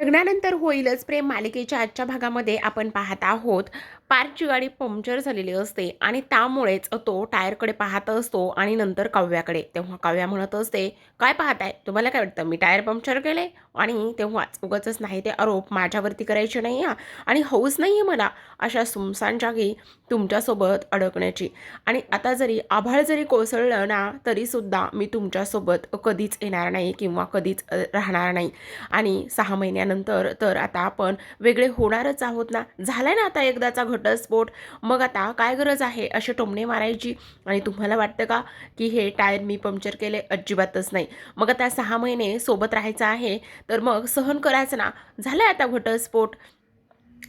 लग्नानंतर होईलच. प्रेम मालिकेच्या आजच्या भागामध्ये आपण पाहत आहोत. पार्कची गाडी पंक्चर झालेली असते आणि त्यामुळेच तो टायरकडे पाहत असतो आणि नंतर काव्याकडे. तेव्हा काव्या म्हणत असते काय पाहताय? तुम्हाला काय वाटतं? मी टायर पंक्चर केले आणि तेव्हाच उगाचच नाही ते आरोप माझ्यावरती करायचे नाही हा आणि हौस नाही आहे मला अशा सुमसान जागी तुमच्यासोबत अडकण्याची. आणि आता जरी आभाळ जरी कोसळलं ना तरीसुद्धा मी तुमच्यासोबत कधीच येणार नाही किंवा कधीच राहणार नाही. आणि सहा महिन्यानंतर तर आता आपण वेगळे होणारच आहोत ना? झालाय ना आता एकदाचा घटस्फोट? मग आता काय गरज आहे असे टोमणे मारायची? आणि तुम्हाला वाटतं का की हे टायर मी पंक्चर केले? अजिबातच नाही. मग आता सहा महिने सोबत राहायचं आहे तर मग सहन करायचं ना? झालाय आता घटस्फोट?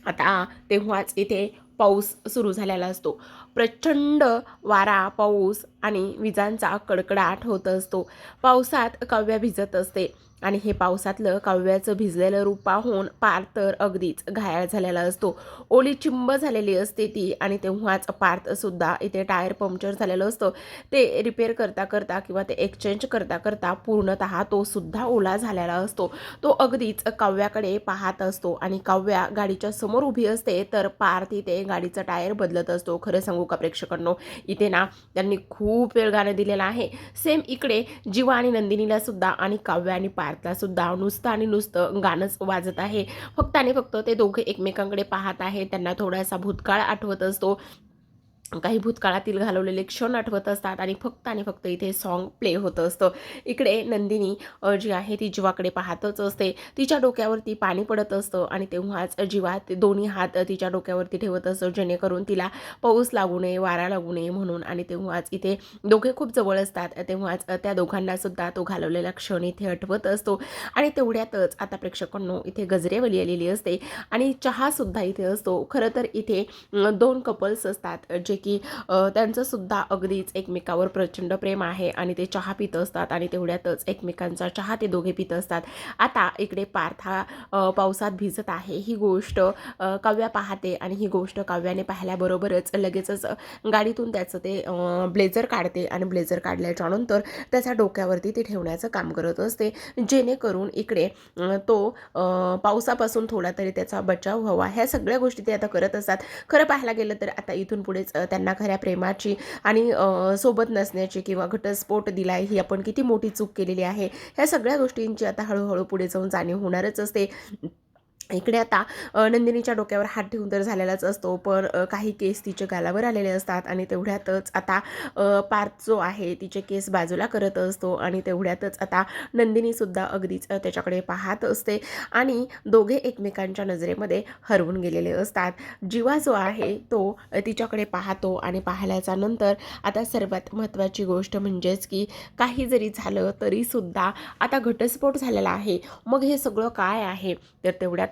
आता तेव्हाच इथे पाऊस सुरू झालेला असतो. प्रचंड वारा पाऊस आणि विजांचा कडकडाट होत असतो. पावसात काव्या भिजत असते. आणि हे पावसातलं काव्याचं भिजलेलं रूप पाहून पार्थ तर अगदीच घायाळ झालेला असतो. ओली चिंब झालेली असते ती आणि तेव्हाच पार्थसुद्धा इथे टायर पंक्चर झालेलं असतं. ते रिपेअर करता करता किंवा ते एक्सचेंज करता करता पूर्णतः तो सुद्धा ओला झालेला असतो. तो अगदीच काव्याकडे पाहत असतो आणि काव्या गाडीच्या समोर उभी असते तर पार्थ इथे गाडीचं टायर बदलत असतो. खरं सांगू का प्रेक्षकांनो? इथे ना त्यांनी खूप वेळ गाणं दिलेलं आहे. सेम इकडे जीवा आणि नंदिनीला सुद्धा आणि काव्या आणि पार्थला सुद्धा नुसतं आणि नुसतं गाणंच वाजत आहे. फक्त आणि फक्त ते दोघे एकमेकांकडे पाहत आहे. त्यांना थोडासा भूतकाळ आठवत असतो. काही भूतकाळातील घालवलेले क्षण आठवत असतात आणि फक्त आणि फक्त इथे सॉन्ग प्ले होत असतं. इकडे नंदिनी जी आहे ती जीवाकडे पाहतच असते. तिच्या डोक्यावरती पाणी पडत असतं आणि तेव्हाच जीवा ते दोन्ही हात तिच्या डोक्यावरती ठेवत असतो जेणेकरून तिला पाऊस लागू नये वारा लागू नये म्हणून आणि तेव्हाच इथे दोघे खूप जवळ असतात. तेव्हाच त्या दोघांनासुद्धा तो घालवलेला क्षण इथे आठवत असतो. आणि तेवढ्यातच आता प्रेक्षकांनो इथे गजरेवली आलेली असते आणि चहासुद्धा इथे असतो. खरं तर इथे दोन कपल्स असतात जे की त्यांचंसुद्धा अगदीच एकमेकावर प्रचंड प्रेम आहे आणि ते चहा पित असतात आणि तेवढ्यातच एकमेकांचा चहा ते दोघे पित असतात. आता इकडे पार्था पावसात भिजत आहे. ही गोष्ट काव्या पाहते आणि ही गोष्ट काव्याने पाहिल्याबरोबरच लगेचच गाडीतून त्याचं ते ब्लेझर काढते आणि ब्लेझर काढल्याच्या नंतर त्याच्या डोक्यावरती ते ठेवण्याचं काम करत असते. जेणेकरून इकडे तो पावसापासून थोडा तरी त्याचा बचाव व्हावा. ह्या सगळ्या गोष्टी ते आता करत असतात. खरं पाहायला गेलं तर आता इथून पुढेच त्यांना खऱ्या प्रेमाची आणि सोबत नसण्याची किंवा घटस्फोट दिलाय ही आपण किती मोठी चूक केलेली आहे ह्या सगळ्या गोष्टींची आता हळूहळू पुढे जाऊन जाणीव होणारच असते. इकडे आता नंदिनीच्या डोक्यावर हात ठेवून तर झालेलाच असतो पण काही केस तिच्या गालावर आलेले असतात आणि तेवढ्यातच आता पार्थ जो आहे तिचे केस बाजूला करत असतो आणि तेवढ्यातच आता नंदिनीसुद्धा अगदीच त्याच्याकडे पाहत असते आणि दोघे एकमेकांच्या नजरेमध्ये हरवून गेलेले असतात. जीवा जो आहे तो तिच्याकडे पाहतो आणि पाहिल्याच्या नंतर आता सर्वात महत्त्वाची गोष्ट म्हणजेच की काही जरी झालं तरीसुद्धा आता घटस्फोट झालेला आहे. मग हे सगळं काय आहे? तर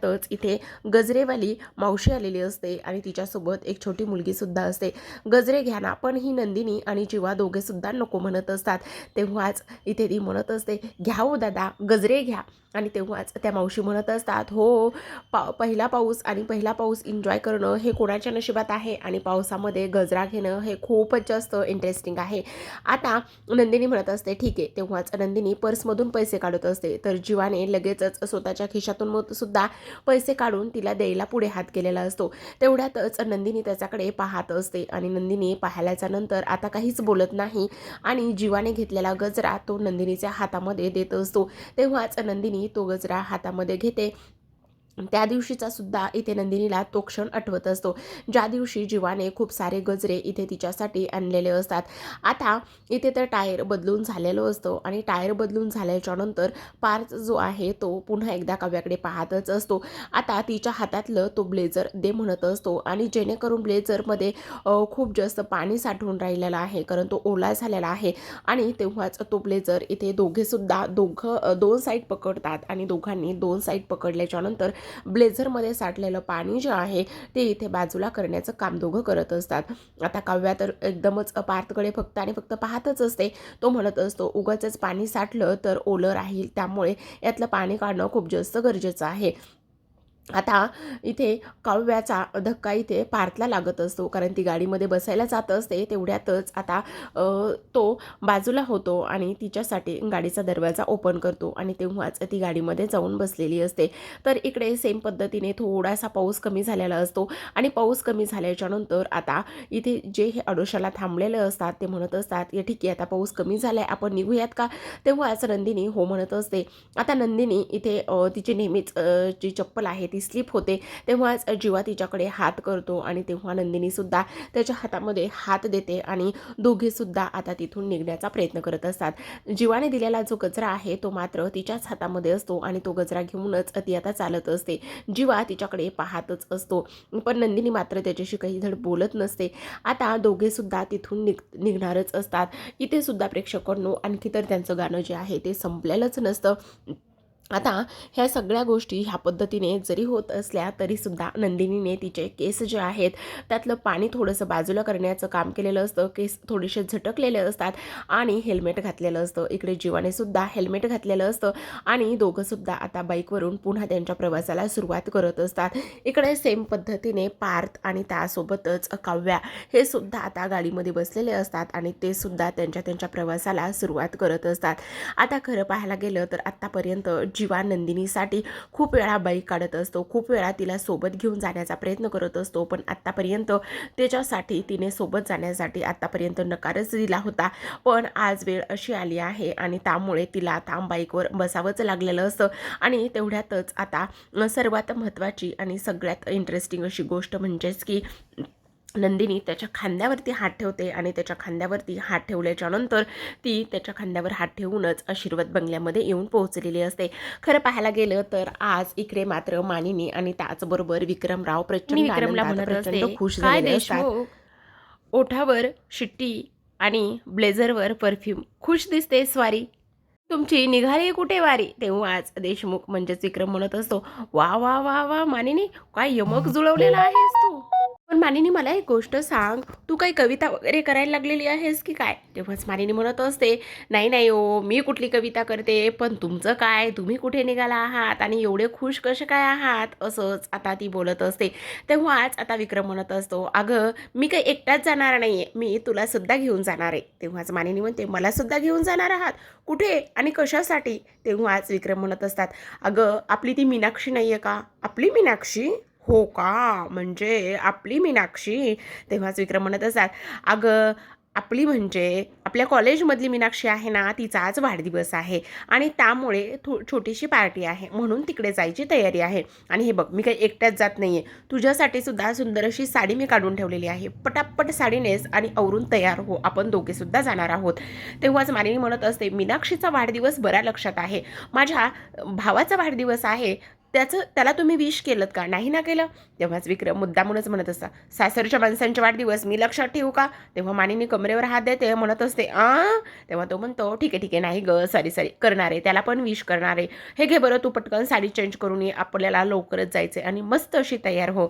तेवढ्यातच इथे गजरेवाली मावशी आलेली असते आणि तिच्यासोबत एक छोटी मुलगीसुद्धा असते. गजरे घ्या ना पण ही नंदिनी आणि जीवा दोघेसुद्धा नको म्हणत असतात. तेव्हाच इथे ती म्हणत असते घ्या हो दादा गजरे घ्या. आणि तेव्हाच त्या मावशी म्हणत असतात हो पा पहिला पाऊस आणि पहिला पाऊस एन्जॉय करणं हे कोणाच्या नशिबात आहे? आणि पावसामध्ये गजरा घेणं हे खूपच जास्त इंटरेस्टिंग आहे. आता नंदिनी म्हणत असते ठीक आहे. तेव्हाच नंदिनी पर्समधून पैसे काढत असते. तर जीवाने लगेचच स्वतःच्या खिशातून मग सुद्धा पैसे काढून तिला द्यायला पुढे हात केलेला असतो. तेवढ्यातच नंदिनी त्याच्याकडे पाहत असते आणि नंदिनी पाहिल्याच्या नंतर आता काहीच बोलत नाही आणि जीवाने घेतलेला गजरा तो नंदिनीच्या हातामध्ये देत असतो. तेव्हाच नंदिनी तो गजरा हातामध्ये घेते. त्या दिवशीचा सुद्धा इथे नंदिनीला तो क्षण आठवत असतो. ज्या दिवशी जीवाने खूप सारे गजरे इथे तिच्यासाठी आणलेले असतात. आता इथे तर टायर बदलून झालेलो असतो आणि टायर बदलून झाल्याच्यानंतर पार्थ जो आहे तो पुन्हा एकदा काव्याकडे पाहतच असतो. आता तिच्या हातातलं तो ब्लेझर दे म्हणत असतो आणि जेणेकरून ब्लेझरमध्ये खूप जास्त पाणी साठवून राहिलेलं आहे. कारण तो ओला झालेला आहे आणि तेव्हाच तो ब्लेझर इथे दोघेसुद्धा दोघं दोन साईड पकडतात आणि दोघांनी दोन साईड पकडल्याच्या नंतर ब्लेझरमध्ये साठलेलं पाणी जे आहे ते इथे बाजूला करण्याचं काम दोघं करत असतात. आता काव्या तर एकदमच पार्थकडे फक्त आणि फक्त पाहतच असते. तो म्हणत असतो उगाचच पाणी साठलं तर ओलं राहील. त्यामुळे यातलं पाणी काढणं खूप जास्त गरजेचं आहे. आता इथे काव्याचा धक्का इथे पार्थला लागत असतो कारण ती गाडीमध्ये बसायला जात असते तेवढ्यातच आता तो बाजूला होतो आणि तिच्यासाठी गाडीचा दरवाजा ओपन करतो आणि तेव्हाच ती गाडीमध्ये जाऊन बसलेली असते. तर इकडे सेम पद्धतीने थोडासा पाऊस कमी झालेला असतो आणि पाऊस कमी झाल्याच्यानंतर आता इथे जे हे अडोशाला थांबलेले असतात ते म्हणत असतात की ठीक आहे आता पाऊस कमी झाला आहे आपण निघूयात का? तेव्हाच नंदिनी हो म्हणत असते. आता नंदिनी इथे तिची नेहमीच जी चप्पल आहे ती स्लिप होते तेव्हाच जीवा तिच्याकडे हात करतो आणि तेव्हा नंदिनी सुद्धा त्याच्या हातामध्ये हात देते आणि दोघे सुद्धा आता तिथून निघण्याचा प्रयत्न करत असतात. जीवाने दिलेला जो गजरा आहे तो मात्र तिच्याच हातामध्ये असतो आणि तो गजरा घेऊनच ती आता चालत असते. जीवा तिच्याकडे पाहतच असतो पण नंदिनी मात्र त्याच्याशी काही धड बोलत नसते. आता दोघे सुद्धा तिथून निघ निघणारच असतात. इथे सुद्धा प्रेक्षकांनो आणखी तर त्यांचं गाणं जे आहे ते संपलेलंच नसतं. आता ह्या सगळ्या गोष्टी ह्या पद्धतीने जरी होत असल्या तरीसुद्धा नंदिनीने तिचे केस जे आहेत त्यातलं पाणी थोडंसं बाजूला करण्याचं काम केलेलं असतं. केस थोडेसे झटकलेले असतात आणि हेल्मेट घातलेलं असतं. इकडे जीवानेसुद्धा हेल्मेट घातलेलं असतं आणि दोघंसुद्धा आता बाईकवरून पुन्हा त्यांच्या प्रवासाला सुरुवात करत असतात. इकडे सेम पद्धतीने पार्थ आणि त्यासोबतच काव्या हे सुद्धा आता गाडीमध्ये बसलेले असतात आणि ते सुद्धा त्यांच्या त्यांच्या प्रवासाला सुरुवात करत असतात. आता खरं पाहायला गेलं तर आत्तापर्यंत जीवा नंदिनीसाठी खूप वेळा बाईक काढत असतो खूप वेळा तिला सोबत घेऊन जाण्याचा प्रयत्न करत असतो पण आत्तापर्यंत त्याच्यासाठी तिने सोबत जाण्यासाठी आत्तापर्यंत नकारच दिला होता. पण आज वेळ अशी आली आहे आणि त्यामुळे तिला आता बाईकवर बसावंच लागलेलं असतं आणि तेवढ्यातच आता सर्वात महत्त्वाची आणि सगळ्यात इंटरेस्टिंग अशी गोष्ट म्हणजेच की नंदिनी त्याच्या खांद्यावरती हात ठेवते आणि त्याच्या खांद्यावरती हात ठेवल्याच्या नंतर ती त्याच्या खांद्यावर हात ठेवूनच आशीर्वाद बंगल्यामध्ये येऊन पोहोचलेली असते. खरं पाहायला गेलं तर आज इकडे मात्र मानिनी आणि त्याचबरोबर विक्रमराव प्रचंड विक्रमला खुश देशमुख? ओठावर शिट्टी आणि ब्लेझरवर परफ्यूम. खुश दिसते स्वारी. तुमची निघाली कुठे वारी? तेव्हाच देशमुख म्हणजेच विक्रम म्हणत असतो वा वा वा वा मानिनी काय यमक जुळवलेला आहेस तू? पण मानिनी मला एक गोष्ट सांग. तू काही कविता वगैरे करायला लागलेली आहेस की काय? तेव्हाच मानिनी म्हणत असते नाही नाही ओ मी कुठली कविता करते पण तुमचं काय? तुम्ही कुठे निघाला आहात आणि एवढे खुश कसे काय आहात? असंच आता ती बोलत असते. तेव्हाच आता विक्रम म्हणत असतो अगं मी काही एकटाच जाणार नाही आहे मी तुलासुद्धा घेऊन जाणार आहे. तेव्हाच मानिनी म्हणते मलासुद्धा घेऊन जाणार आहात? कुठे आणि कशासाठी? तेव्हाच विक्रम म्हणत असतात अगं आपली ती मीनाक्षी नाही आहे का? आपली मीनाक्षी? हो का? म्हणजे आपली मीनाक्षी तेव्हाच विक्रम म्हणत असतात अगं आपली म्हणजे आपल्या कॉलेजमधली मीनाक्षी आहे ना तिचा आज वाढदिवस आहे. आणि त्यामुळे थो छोटीशी पार्टी आहे. म्हणून तिकडे जायची तयारी आहे. आणि हे बघ मी काही एकट्याच जात नाही आहे तुझ्यासाठी सुद्धा सुंदर अशी साडी मी काढून ठेवलेली आहे. पटापट साडी नेस आणि आवरून तयार हो. आपण दोघेसुद्धा जाणार आहोत. तेव्हाच मानिनी म्हणत असते मीनाक्षीचा वाढदिवस बऱ्या लक्षात आहे. माझ्या भावाचा वाढदिवस आहे. त्याचं त्याला तुम्ही विश केलं का? नाही ना केलं? तेव्हाच विक्रम मुद्दामूनच म्हणत असता सासरच्या माणसांचे वाढदिवस मी लक्षात ठेवू का? तेव्हा मानिनी कमरेवर हात देते म्हणत असते आ? तेव्हा तो म्हणतो ठीक आहे ठीक आहे नाही ग सॉरी सॉरी करणार आहे त्याला पण विश करणार. आहे हे घे बरं तू पटकन साडी चेंज करून ये आपल्याला लवकरच जायचं आणि मस्त अशी तयार हो.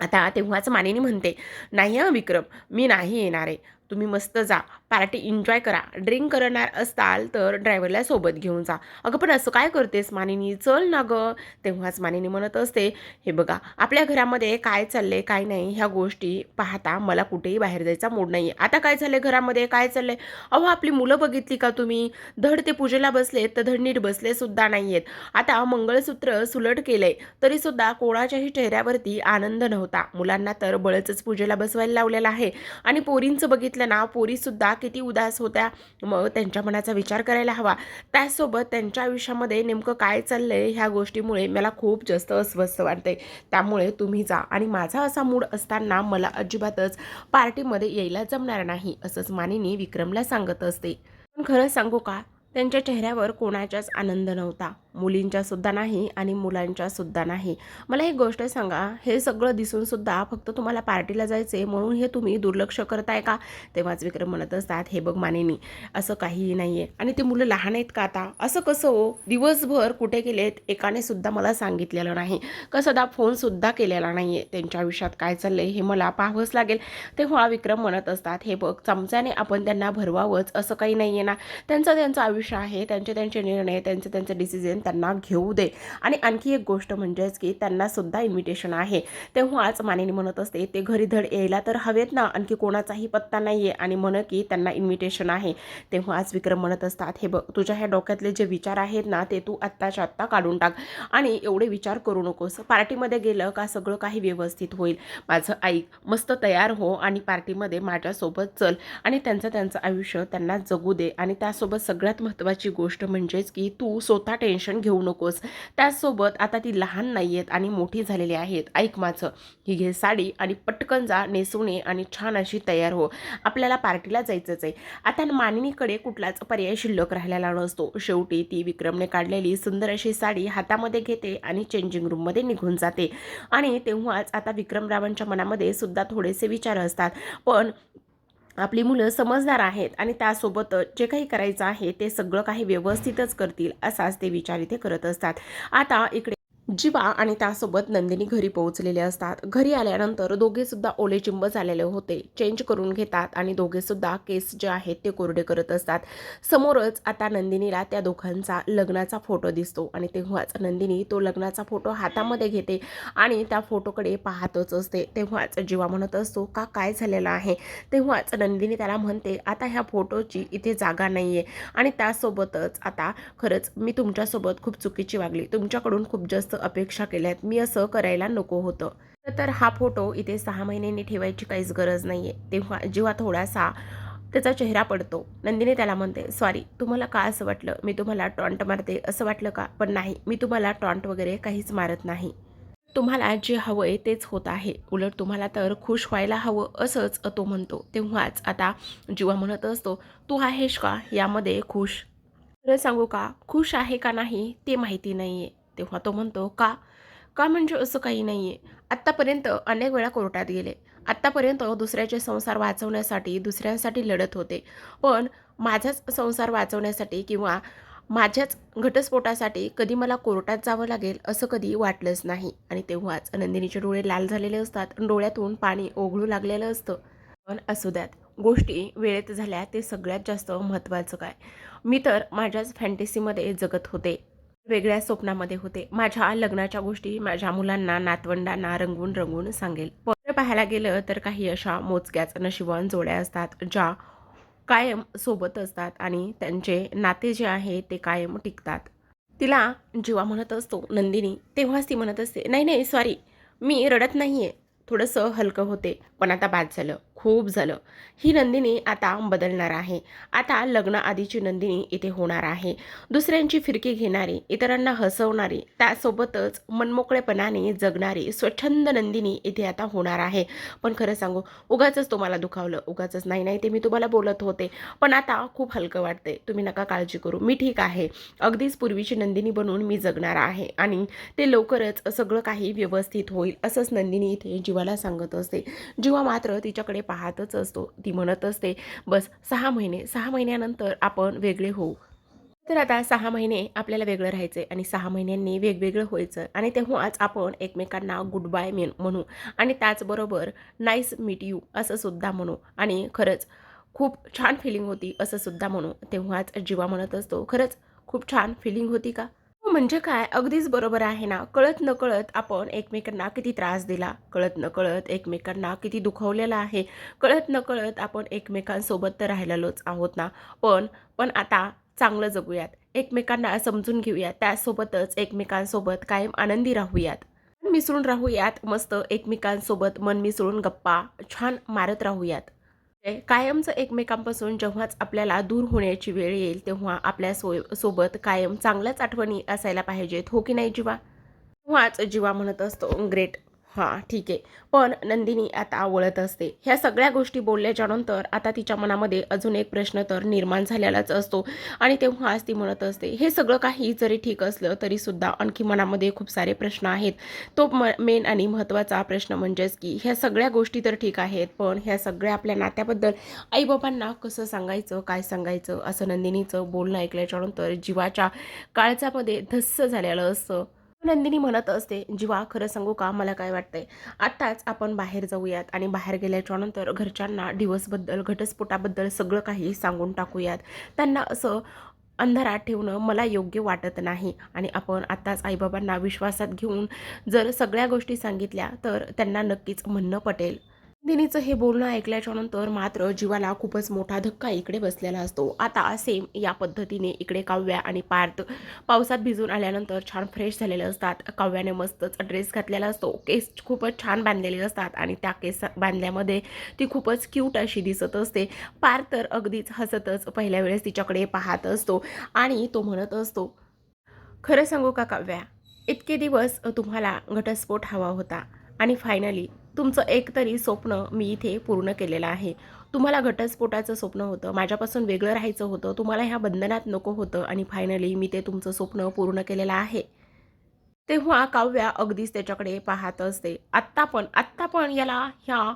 आता तेव्हाच मानिनी म्हणते नाही हं विक्रम मी नाही येणार आहे. तुम्ही मस्त जा. पार्टी एन्जॉय करा. ड्रिंक करणार असाल तर ड्रायव्हरला सोबत घेऊन जा. अगं पण असं काय करतेस मानिनी? चल ना गं. तेव्हाच मानिनी म्हणत असते हे बघा आपल्या घरामध्ये काय चालले काय नाही ह्या गोष्टी पाहता मला कुठेही बाहेर जायचा मूड नाही आहे आता काय चाललंय घरामध्ये? काय चाललंय? अहो आपली मुलं बघितली का तुम्ही? धड ते पूजेला बसलेत तर धड नीट बसले सुद्धा नाही आहेत आता मंगळसूत्र सुलट केलंय तरीसुद्धा कोणाच्याही चेहऱ्यावरती आनंद नव्हता. मुलांना तर बळच पूजेला बसवायला लावलेला आहे. आणि पोरींचं बघितलं ना पोरीसुद्धा किती उदास होत्या. मग त्यांच्या मनाचा विचार करायला हवा. त्याचसोबत त्यांच्या आयुष्यामध्ये नेमकं काय चाललं आहे ह्या गोष्टीमुळे मला खूप जास्त अस्वस्थ वाटते त्यामुळे तुम्ही जा. आणि माझा असा मूड असताना मला अजिबातच पार्टीमध्ये यायला जमणार नाही असंच मानिनी विक्रमला सांगत असते. पण खरं सांगू का? त्यांच्या चेहऱ्यावर कोणाचाच आनंद नव्हता. मुलींच्यासुद्धा नाही आणि मुलांच्यासुद्धा नाही. मला एक गोष्ट सांगा हे सगळं दिसूनसुद्धा फक्त तुम्हाला पार्टीला जायचं आहे म्हणून हे तुम्ही दुर्लक्ष करताय का? तेव्हाच विक्रम म्हणत असतात हे बघ मानेनी असं काहीही नाही आहे आणि ते मुलं लहान आहेत का आता? असं कसं हो? दिवसभर कुठे गेलेत? एकाने सुद्धा मला सांगितलेलं नाही. कसं दा फोनसुद्धा केलेला नाही आहे त्यांच्या आयुष्यात काय चाललं आहे हे मला पाहावंच लागेल. तेव्हा विक्रम म्हणत असतात हे बघ चमच्याने आपण त्यांना भरवावंच असं काही नाही आहे ना? त्यांचं त्यांचं आयुष्य आहे त्यांचे त्यांचे निर्णय त्यांचे त्यांचे डिसिजन त्यांना घेऊ दे. आणि आणखी एक गोष्ट म्हणजेच की त्यांना सुद्धा इन्व्हिटेशन आहे. तेव्हाच मानेने म्हणत असते ते घरी धड यायला तर हवेत ना आणखी कोणाचाही पत्ता नाही आहे आणि म्हण की त्यांना इन्व्हिटेशन आहे. तेव्हाच विक्रम म्हणत असतात हे बघ तुझ्या ह्या डोक्यातले जे विचार आहेत ना ते तू आत्ताच्या आत्ता काढून टाक. आणि एवढे विचार करू नकोस. पार्टीमध्ये गेलं का सगळं काही व्यवस्थित होईल. माझं ऐक मस्त तयार हो आणि पार्टीमध्ये माझ्यासोबत चल. आणि त्यांचं त्यांचं आयुष्य त्यांना जगू दे. आणि त्यासोबत सगळ्यात महत्त्वाची गोष्ट म्हणजेच की तू स्वतः टेन्शन घेऊ नकोस. त्याचसोबत आता ती लहान नाही आहेत आणि मोठी झालेली आहेत. ऐक माझं. ही घे साडी आणि पटकन जा नेसवणे आणि छान अशी तयार हो. आपल्याला पार्टीला जायचंच आहे. आता मानिनीकडे कुठलाच पर्याय शिल्लक राहिलेला नसतो. शेवटी ती विक्रमने काढलेली सुंदर अशी साडी हातामध्ये घेते आणि चेंजिंग रूममध्ये निघून जाते. आणि तेव्हाच आता विक्रमरावांच्या मनामध्ये सुद्धा थोडेसे विचार असतात. पण आपली मुलं समजदार आहेत आणि त्यासोबत जे काही करायचं आहे ते सगळं काही व्यवस्थितच करतील असाच ते विचार इथे करत असतात. आता इकडे जीवा आणि त्यासोबत नंदिनी घरी पोहोचलेले असतात. घरी आल्यानंतर दोघेसुद्धा ओलेचिंब ओले चिंब झालेले होते. चेंज करून घेतात आणि दोघेसुद्धा केस जे आहेत ते कोरडे करत असतात. समोरच आता नंदिनीला त्या दोघांचा लग्नाचा फोटो दिसतो आणि तेव्हाच नंदिनी तो लग्नाचा फोटो हातामध्ये घेते आणि त्या फोटोकडे पाहतच असते. तेव्हाच जीवा म्हणत असतो का काय झालेलं आहे? तेव्हाच नंदिनी त्याला म्हणते आता ह्या फोटोची इथे जागा नाही आहे आणि त्यासोबतच आता खरंच मी तुमच्यासोबत खूप चुकीची वागली. तुमच्याकडून खूप जास्त अपेक्षा केल्यात. मी असं करायला नको होतं. तर हा फोटो इथे सहा महिन्यांनी ठेवायची काहीच गरज नाही आहे तेव्हा जेव्हा थोडासा त्याचा चेहरा पडतो. नंदिनी त्याला म्हणते सॉरी तुम्हाला का असं वाटलं? मी तुम्हाला टॉन्ट मारते. असं वाटलं का? पण नाही मी तुम्हाला टॉन्ट वगैरे काहीच मारत नाही. तुम्हाला जे हवं आहे तेच होत आहे. उलट तुम्हाला तर खुश व्हायला हवं असंच तो म्हणतो. तेव्हाच आता जीवा म्हणत असतो तू आहेस का? यामध्ये खुश. खरं सांगू का? खुश आहे का नाही ते माहिती नाही आहे तेव्हा तो म्हणतो का? का म्हणजे असं काही नाही आहे आत्तापर्यंत अनेक वेळा कोर्टात गेले. आत्तापर्यंत दुसऱ्याचे संसार वाचवण्यासाठी दुसऱ्यांसाठी लढत होते. पण माझाच संसार वाचवण्यासाठी किंवा माझ्याच घटस्फोटासाठी कधी मला कोर्टात जावं लागेल असं कधी वाटलंच नाही. आणि तेव्हाच नंदिनीचे डोळे लाल झालेले असतात डोळ्यातून पाणी ओघळू लागलेलं असतं. पण असू द्यात. गोष्टी वेळेत झाल्या ते सगळ्यात जास्त महत्त्वाचं काय? मी तर माझ्याच फॅन्टेसीमध्ये जगत होते. वेगळ्या स्वप्नामध्ये होते. माझ्या लग्नाच्या गोष्टी माझ्या मुलांना नातवंडांना रंगवून रंगवून सांगेल. पण पाहायला गेलं तर काही अशा मोजक्याच नशिबान जोड्या असतात ज्या कायम सोबत असतात आणि त्यांचे नाते जे आहे ते कायम टिकतात. तिला जेव्हा म्हणत असतो नंदिनी तेव्हाच ती म्हणत असते नाही नाही सॉरी मी रडत नाही आहे थोडंसं हलकं होते पण आता बाद झालं. खूप झालं. ही नंदिनी आता बदलणार आहे. आता लग्न आधीची नंदिनी इथे होणार आहे. दुसऱ्यांची फिरकी घेणारी इतरांना हसवणारी त्यासोबतच मनमोकळेपणाने जगणारी स्वच्छंद नंदिनी इथे आता होणार आहे. पण खरं सांगू उगाचच तुम्हाला दुखावलं. उगाच नाही नाही ते मी तुम्हाला बोलत होते. पण आता खूप हलकं वाटते तुम्ही नका काळजी करू. मी ठीक आहे. अगदीच पूर्वीची नंदिनी बनून मी जगणार आहे. आणि ते लवकरच सगळं काही व्यवस्थित होईल असंच नंदिनी इथे जीवाला सांगत असते. जीवा मात्र तिच्याकडे पाहतच असतो. ती म्हणत असते बस सहा महिने. सहा महिन्यानंतर आपण वेगळे होऊ. तर आता सहा महिने आपल्याला वेगळं राहायचं आहे आणि सहा महिन्यांनी वेगवेगळं व्हायचं आणि तेव्हाच आपण एकमेकांना गुड बाय मेन म्हणू आणि त्याचबरोबर नाईस मीट यू असं सुद्धा म्हणू आणि खरंच खूप छान फिलिंग होती असं सुद्धा म्हणू. तेव्हाच जीवा म्हणत असतो खरंच खूप छान फिलिंग होती का? म्हणजे काय? अगदीच बरोबर आहे ना. कळत नकळत आपण एकमेकांना किती त्रास दिला. कळत नकळत एकमेकांना किती दुखवलेलं आहे. कळत नकळत आपण एकमेकांसोबत तर राहिलेलोच आहोत ना. पण पण आता चांगलं जगूयात. एकमेकांना समजून घेऊयात. त्यासोबतच एकमेकांसोबत कायम आनंदी राहूयात. मिसळून राहूयात. मस्त एकमेकांसोबत मन मिसळून गप्पा छान मारत राहूयात. कायमचं एकमेकांपासून जेव्हाच आपल्याला दूर होण्याची वेळ येईल तेव्हा आपल्या सो सोबत कायम चांगल्याच आठवणी असायला पाहिजेत. हो की नाही जीवा? तेव्हाच जीवा म्हणत असतो ग्रेट. हां ठीक आहे. पण नंदिनी आता आवळत असते. ह्या सगळ्या गोष्टी बोलल्याच्यानंतर आता तिच्या मनामध्ये अजून एक प्रश्न तर निर्माण झालेलाच असतो. आणि तेव्हाच ती म्हणत असते हे सगळं काही जरी ठीक असलं तरीसुद्धा आणखी मनामध्ये खूप सारे प्रश्न आहेत. तो म मेन आणि महत्त्वाचा प्रश्न म्हणजेच की ह्या सगळ्या गोष्टी तर ठीक आहेत पण ह्या सगळ्या आपल्या नात्याबद्दल आईबाबांना कसं सांगायचं काय सांगायचं असं नंदिनीचं बोलणं ऐकल्याच्यानंतर जीवाच्या काळजामध्ये धस्स झालेलं असतं. नंदिनी म्हणत असते जीवा खरं सांगू का? मला काय वाटतंय? आत्ताच आपण बाहेर जाऊयात आणि बाहेर गेल्याच्यानंतर घरच्यांना डिवोर्सबद्दल घटस्फोटाबद्दल सगळं काही सांगून टाकूयात. त्यांना असं अंधारात ठेवणं मला योग्य वाटत नाही आणि आपण आत्ताच आईबाबांना विश्वासात घेऊन जर सगळ्या गोष्टी सांगितल्या तर त्यांना नक्कीच म्हणणं पटेल. दिनीचं हे बोलणं ऐकल्याच्या नंतर मात्र जीवाला खूपच मोठा धक्का इकडे बसलेला असतो. आता सेम या पद्धतीने इकडे काव्या आणि पार्थ पावसात भिजून आल्यानंतर छान फ्रेश झालेले असतात. काव्याने मस्तच ड्रेस घातलेला असतो. केस खूपच छान बांधलेले असतात आणि त्या केस बांधल्यामध्ये ती खूपच क्यूट अशी दिसत असते. पार्थ तर अगदीच हसतच पहिल्या वेळेस तिच्याकडे पाहत असतो आणि तो म्हणत असतो खरं सांगू का काव्या? इतके दिवस तुम्हाला घटस्फोट हवा होता आणि फायनली तुमचं एक तरी स्वप्न मी इथे पूर्ण केलेलं आहे. तुम्हाला घटस्फोटाचं स्वप्न होतं माझ्यापासून वेगळं राहायचं होतं तुम्हाला ह्या बंधनात नको होतं आणि फायनली मी ते तुमचं स्वप्न पूर्ण केलेलं आहे. तेव्हा काव्या अगदीच त्याच्याकडे पाहत असते. आत्ता पण आत्ता पण याला ह्या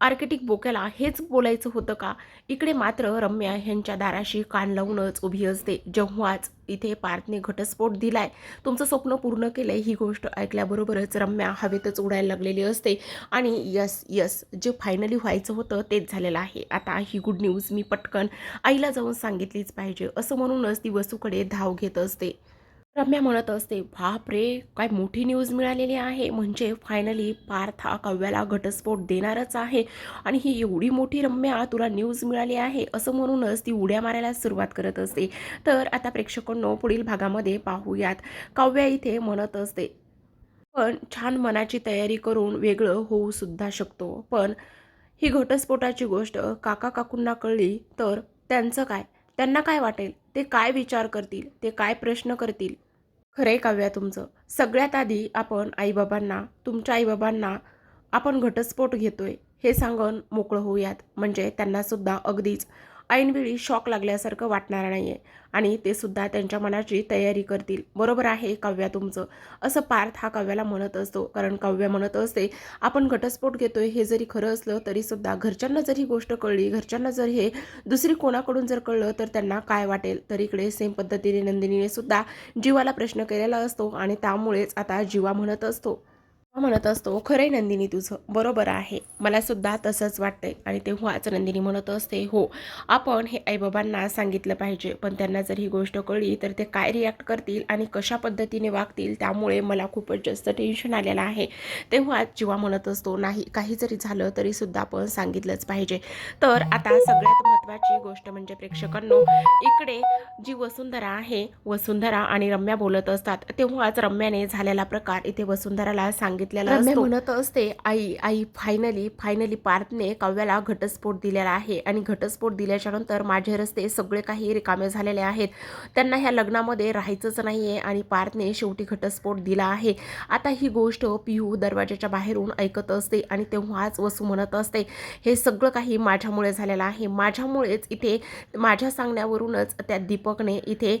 आर्किटिक बोक्याला हेच बोलायचं होतं का? इकडे मात्र रम्या ह्यांच्या दाराशी कान लावूनच उभी असते. जेव्हाच इथे पार्थने घटस्फोट दिलाय तुमचं स्वप्न पूर्ण केलंय ही गोष्ट ऐकल्याबरोबरच रम्या हवेतच उडायला लागलेली असते. आणि यस यस जे फायनली व्हायचं होतं तेच झालेलं आहे. आता ही गुड न्यूज मी पटकन आईला जाऊन सांगितलीच पाहिजे असं म्हणूनच ती वसूकडे धाव घेत असते. रम्या म्हणत असते बाप रे काय मोठी न्यूज मिळालेली आहे. म्हणजे फायनली पार्थ हा काव्याला घटस्फोट देणारच आहे आणि ही एवढी मोठी रम्या तुला न्यूज मिळाली आहे असं म्हणूनच ती उड्या मारायला सुरुवात करत असते. तर आता प्रेक्षकांनो पुढील भागामध्ये पाहूयात. काव्या इथे म्हणत असते पण छान मनाची तयारी करून वेगळं होऊ सुद्धा शकतो. पण ही घटस्फोटाची गोष्ट काका काकूंना कळली तर त्यांचं काय? त्यांना काय वाटेल? ते काय विचार करतील? ते काय प्रश्न करतील? खरंय काव्या तुमचं. सगळ्यात आधी आपण आईबाबांना तुमच्या आईबाबांना आपण घटस्फोट घेतोय हे सांगून मोकळं होऊयात. म्हणजे त्यांना सुद्धा अगदीच ऐनवेळी शॉक लागल्यासारखं वाटणार नाही आहे आणि ते सुद्धा त्यांच्या मनाची तयारी करतील. बरोबर आहे काव्या तुमचं. असं पार्थ हा काव्याला म्हणत असतो. कारण काव्य म्हणत असते आपण घटस्फोट घेतोय हे जरी खरं असलं तरी सुद्धा घरच्यांना जर ही गोष्ट कळली घरच्यांना जर हे दुसरी कोणाकडून जर कळलं तर त्यांना काय वाटेल? तर इकडे सेम पद्धतीने नंदिनीने सुद्धा जीवाला प्रश्न केलेला असतो. आणि त्यामुळेच आता जीवा म्हणत असतो. म्हणत असतो खरंय नंदिनी तुझं बरोबर आहे. मला सुद्धा तसंच वाटतंय. आणि तेव्हाच नंदिनी म्हणत असते हो आपण हे आईबाबांना सांगितलं पाहिजे पण त्यांना जर ही गोष्ट कळली तर ते काय रिॲक्ट करतील आणि कशा पद्धतीने वागतील त्यामुळे मला खूपच जास्त टेन्शन आलेलं आहे. तेव्हा जीवा म्हणत असतो नाही काही जरी झालं तरी सुद्धा आपण सांगितलंच पाहिजे. तर आता सगळ्यात महत्त्वाची गोष्ट म्हणजे प्रेक्षकांनो इकडे जी वसुंधरा आहे वसुंधरा आणि रम्या बोलत असतात तेव्हाच रम्याने झालेला प्रकार इथे वसुंधराला सांगितलेला रम्या म्हणत असते आई आई फायनली फायनली पार्थने काव्याला घटस्फोट दिलेला आहे आणि घटस्फोट दिल्याच्या नंतर माझे रस्ते सगळे काही रिकामे झालेले आहेत. त्यांना ह्या लग्नामध्ये राहायचंच नाही आहे आणि पार्थने शेवटी घटस्फोट दिला आहे. आता ही गोष्ट पिहू दरवाजाच्या बाहेरून ऐकत असते आणि तेव्हाच वसू म्हणत असते हे सगळं काही माझ्यामुळे झालेलं आहे. माझ्यामुळेच इथे माझ्या सांगण्यावरूनच त्या दीपकने इथे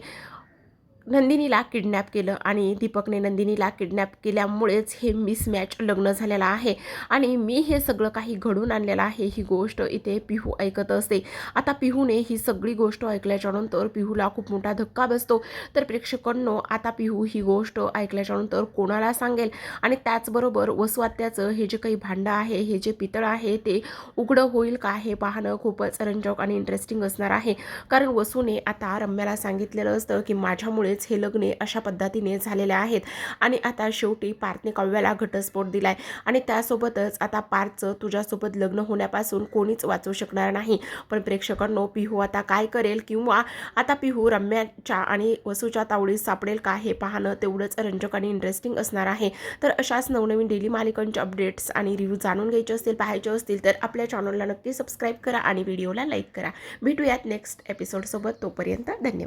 नंदिनीला किडनॅप केलं आणि दीपकने नंदिनीला किडनॅप केल्यामुळेच हे मिसमॅच लग्न झालेलं आहे. आणि मी हे सगळं काही घडून आणलेलं आहे ही गोष्ट इथे पिहू ऐकत असते. आता पिहूने ही सगळी गोष्ट ऐकल्याच्यानंतर पिहूला खूप मोठा धक्का बसतो. तर प्रेक्षकांनो आता पिहू ही गोष्ट ऐकल्याच्यानंतर कोणाला सांगेल? आणि त्याचबरोबर वसवात्याचं हे जे काही भांडं आहे हे जे पितळ आहे ते उघडं होईल का हे पाहणं खूपच रंजक आणि इंटरेस्टिंग असणार आहे. कारण वसूने आता रम्याला सांगितलेलं असतं की माझ्यामुळेच हे लग्ने अशा पद्धतीने झालेले आहेत. आणि आता शेवटी पार्थने काव्याला घटस्फोट दिलाय. आणि त्यासोबतच आता पार्थचं तुझ्यासोबत लग्न होण्यापासून कोणीच वाचू शकणार नाही. पण प्रेक्षकांनो पिहू आता काय करेल किंवा आता पिहू रम्याच्या आणि वसूच्या तावडीत सापडेल का हे पाहणं तेवढंच रंजक आणि इंटरेस्टिंग असणार आहे. तर अशाच नवनवीन डेली मालिकांचे अपडेट्स आणि रिव्ह्यू जाणून घ्यायचे असतील पाहायचे असतील तर आपल्या चॅनलला नक्की सबस्क्राईब करा आणि व्हिडिओला लाईक करा. भेटूयात नेक्स्ट एपिसोडसोबत तोपर्यंत धन्यवाद.